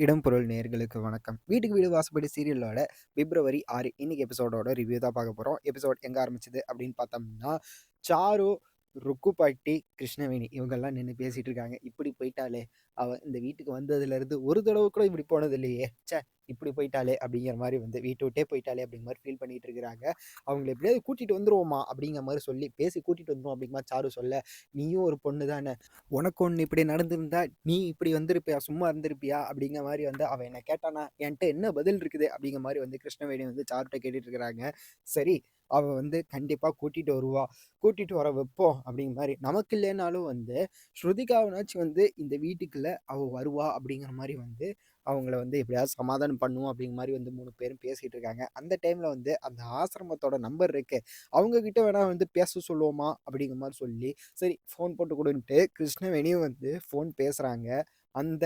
இடம்பொருள் நேர்களுக்கு வணக்கம். வீட்டுக்கு வீடு வாசப்படி சீரியலோட பிப்ரவரி ஆறு இன்னைக்கு எபிசோடோட ரிவ்யூ தான் பார்க்க போகிறோம் எபிசோட் எங்கே ஆரம்பிச்சது அப்படின்னு பார்த்தோம்னா சாரு ருக்குப்பாட்டி கிருஷ்ணவேணி இவங்கெல்லாம் நின்று பேசிட்டு இருக்காங்க இப்படி போயிட்டாலே அவ இந்த வீட்டுக்கு வந்ததுலேருந்து ஒரு தடவை கூட இப்படி போனது இல்லையே சே இப்படி போயிட்டாலே அப்படிங்கிற மாதிரி வந்து வீட்டை விட்டே போயிட்டாலே அப்படிங்கிற மாதிரி ஃபீல் பண்ணிட்டு இருக்கிறாங்க அவங்களை எப்படியாவது கூட்டிகிட்டு வந்துருவோமா அப்படிங்கிற மாதிரி சொல்லி பேசி கூட்டிகிட்டு வந்துருவோம் அப்படிங்கிற சாரு சொல்ல நீயும் ஒரு பொண்ணு தானே. உனக்கு ஒன்று இப்படி நடந்திருந்தா நீ இப்படி வந்திருப்பியா? சும்மா இருந்திருப்பியா? அப்படிங்கிற மாதிரி வந்து அவன் என்ன கேட்டானா என்கிட்ட என்ன பதில் இருக்குது? அப்படிங்கிற மாதிரி வந்து கிருஷ்ணவேணி வந்து சார்கிட்ட கேட்டுட்டு இருக்கிறாங்க சரி அவள் வந்து கண்டிப்பாக கூட்டிகிட்டு வருவா. கூட்டிகிட்டு வர வைப்போம் அப்படிங்கிற மாதிரி. நமக்கு இல்லைனாலும் வந்து ஸ்ருதிகாவனாச்சும் வந்து இந்த வீட்டுக்குள்ளே அவள் வருவா அப்படிங்கிற மாதிரி வந்து அவங்கள வந்து எப்படியாவது சமாதானம் பண்ணுவோம் அப்படிங்கிற மாதிரி வந்து மூணு பேரும் பேசிகிட்டு இருக்காங்க. அந்த டைமில் வந்து அந்த ஆசிரமத்தோட நம்பர் இருக்குது அவங்கக்கிட்ட வேணால் வந்து பேச சொல்லுவோமா அப்படிங்கிற மாதிரி சொல்லி சரி ஃபோன் போட்டு கொடுன்ட்டு கிருஷ்ணவேணியும் வந்து ஃபோன் பேசுகிறாங்க அந்த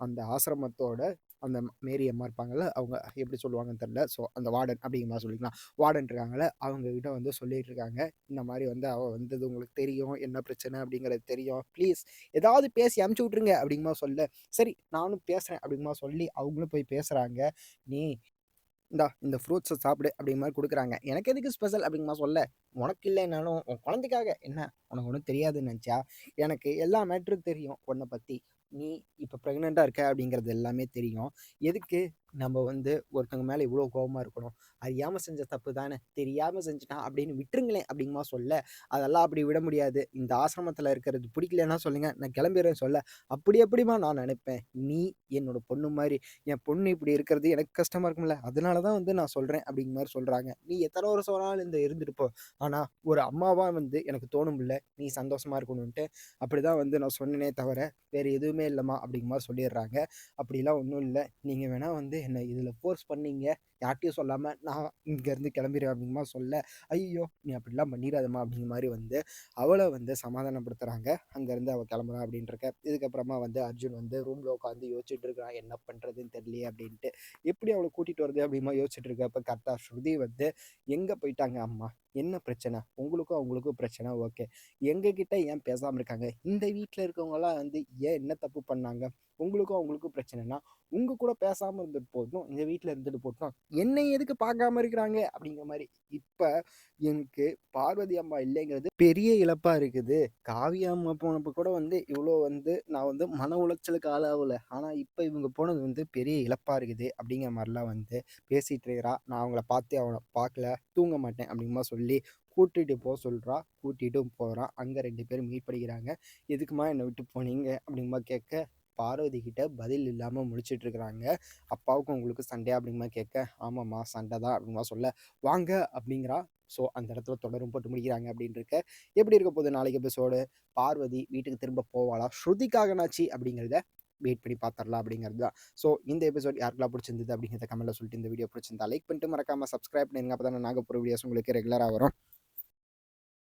அந்த ஆசிரமத்தோட அந்த மேரி அம்மா இருப்பாங்கல்ல அவங்க எப்படி சொல்லுவாங்கன்னு தெரில ஸோ அந்த வார்டன் அப்படிங்கிற மாதிரி சொல்லிக்கலாம். வார்டன் இருக்காங்கல்ல அவங்ககிட்ட வந்து சொல்லிட்டு இருக்காங்க. இந்த மாதிரி வந்து அவள் வந்தது உங்களுக்கு தெரியும் என்ன பிரச்சனை அப்படிங்கிறது தெரியும். ப்ளீஸ் ஏதாவது பேசி அமுச்சு விட்ருங்க அப்படிங்கமா சொல்ல சரி நானும் பேசுகிறேன் அப்படிங்கமா சொல்லி அவங்களும் போய் பேசுகிறாங்க நீ இந்தா இந்த ஃப்ரூட்ஸை சாப்பிடு அப்படிங்கிற மாதிரி கொடுக்குறாங்க. எனக்கு எதுக்கு ஸ்பெஷல் அப்படிங்கிற சொல்ல உனக்கு இல்லைனாலும் உன் குழந்தைக்காக என்ன? உனக்கு ஒன்றும் தெரியாதுன்னு நினச்சா? எனக்கு எல்லா மேட்ரும் தெரியும் உன்னை பற்றி நீ இப்போ ப்ரெக்னெண்ட்டாக இருக்க அப்படிங்கிறது எல்லாமே தெரியும். எதுக்கு நம்ம வந்து ஒருத்தவங்க மேலே இவ்வளோ கோபமாக இருக்கணும். அறியாமல் செஞ்ச தப்பு தானே தெரியாமல் செஞ்சுட்டான் அப்படின்னு விட்டுருங்களேன் அப்படிங்கமா சொல்ல. அதெல்லாம் அப்படி விட முடியாது. இந்த ஆசிரமத்தில் இருக்கிறது பிடிக்கலன்னா சொல்லுங்கள் நான் கிளம்பிடுறேன் சொல்ல. அப்படி எப்படிமா நான் நினைப்பேன். நீ என்னோட பொண்ணு மாதிரி என் பொண்ணு இப்படி இருக்கிறது எனக்கு கஷ்டமாக இருக்கும்ல அதனால தான் வந்து நான் சொல்கிறேன் அப்படிங்கிற மாதிரி சொல்கிறாங்க நீ எத்தனை வருஷம் சொன்னாலும் இந்த இருந்துருப்போம் ஆனால் ஒரு அம்மாவாக வந்து எனக்கு தோணும் இல்லை நீ சந்தோஷமாக இருக்கணும்ன்ட்டு அப்படி தான் வந்து நான் சொன்னேனே தவிர வேறு எதுவுமே இல்லைம்மா அப்படிங்கிற மாதிரி சொல்லிடுறாங்க. அப்படிலாம் ஒன்றும் இல்லை. நீங்கள் வேணால் வந்து என்னை இதில் ஃபோர்ஸ் பண்ணீங்க. யார்ட்டையும் சொல்லாமல் நான் இங்கேருந்து கிளம்பிடுவேன் அப்படிங்கமா சொல்ல ஐயோ நீ அப்படிலாம் பண்ணிடாதம்மா அப்படிங்கிற மாதிரி வந்து அவளை வந்து சமாதானப்படுத்துகிறாங்க அங்கேருந்து அவள் கிளம்புறான் அப்படின்றக்க இதுக்கப்புறமா வந்து அர்ஜுன் வந்து ரூமில் உட்காந்து யோசிச்சுட்டு இருக்கிறான் என்ன பண்ணுறதுன்னு தெரியலையே அப்படின்ட்டு. எப்படி அவளை கூட்டிகிட்டு வருது? அப்படிமா யோசிச்சுட்டு இருக்கப்ப கரெக்டாக ஸ்ருதி வந்து எங்கே போயிட்டாங்க அம்மா? என்ன பிரச்சனை? உங்களுக்கும் அவங்களுக்கும் பிரச்சனை. ஓகே. எங்ககிட்ட ஏன் பேசாமல் இருக்காங்க? இந்த வீட்டில் இருக்கவங்களாம் வந்து ஏன் என்ன தப்பு பண்ணாங்க? உங்களுக்கும் அவங்களுக்கும் பிரச்சனைனா உங்கள் கூட பேசாமல் இருந்துட்டு போட்டோம் இந்த வீட்டில் இருந்துட்டு போட்டோம் என்னை எதுக்கு பார்க்காம இருக்கிறாங்க? அப்படிங்கிற மாதிரி. இப்போ எனக்கு பார்வதி அம்மா இல்லைங்கிறது பெரிய இழப்பாக இருக்குது. காவியா அம்மா போனப்போ கூட வந்து இவ்வளோ வந்து நான் வந்து மன உளைச்சலுக்கு ஆளாகல. ஆனால் இப்போ இவங்க போனது வந்து பெரிய இழப்பாக இருக்குது. அப்படிங்கிற மாதிரிலாம் வந்து பேசிகிட்டு இருக்கிறா. நான் அவங்கள பார்த்து அவனை பார்க்கல. தூங்க மாட்டேன் அப்படிங்கம்மா சொல்லி கூட்டிகிட்டு போக சொல்கிறா கூட்டிகிட்டும் போகிறான் அங்கே ரெண்டு பேரும் மீட் பண்ணிக்கிறாங்க. எதுக்குமா என்னை விட்டு போனீங்க? அப்படிங்கமா கேட்க பார்வதி கிட்ட பதில் இல்லாமல் முடிச்சிட்டு இருக்கிறாங்க அப்பாவுக்கும் உங்களுக்கு சண்டே அப்படிங்கிற கேட்க ஆமாம்மா சண்டை தான் அப்படிங்கிற சொல்ல. வாங்க அப்படிங்கிறா. ஸோ அந்த இடத்துல தொடரும் போட்டு முடிக்கிறாங்க அப்படின்னு இருக்க எப்படி இருக்க போகுது நாளைக்கு எபிசோடு பார்வதி வீட்டுக்கு திரும்ப போவாளா? ஸ்ருதிக்காகனாச்சு அப்படிங்கிறத வெயிட் பண்ணி பார்த்துடலாம் அப்படிங்கிறது தான். ஸோ இந்த எபிசோட் யாருக்கெல்லாம் பிடிச்சிருந்தது அப்படிங்கிறத கமெண்ட்டில் சொல்லிட்டு இந்த வீடியோ பிடிச்சிருந்தா லைக் பண்ணிட்டு மறக்காமல் சப்ஸ்கிரைப் பண்ணிருங்க. அப்போ தான் நாங்கள் போகிற வீடியோஸ் உங்களுக்கு ரெகுலராக வரும்.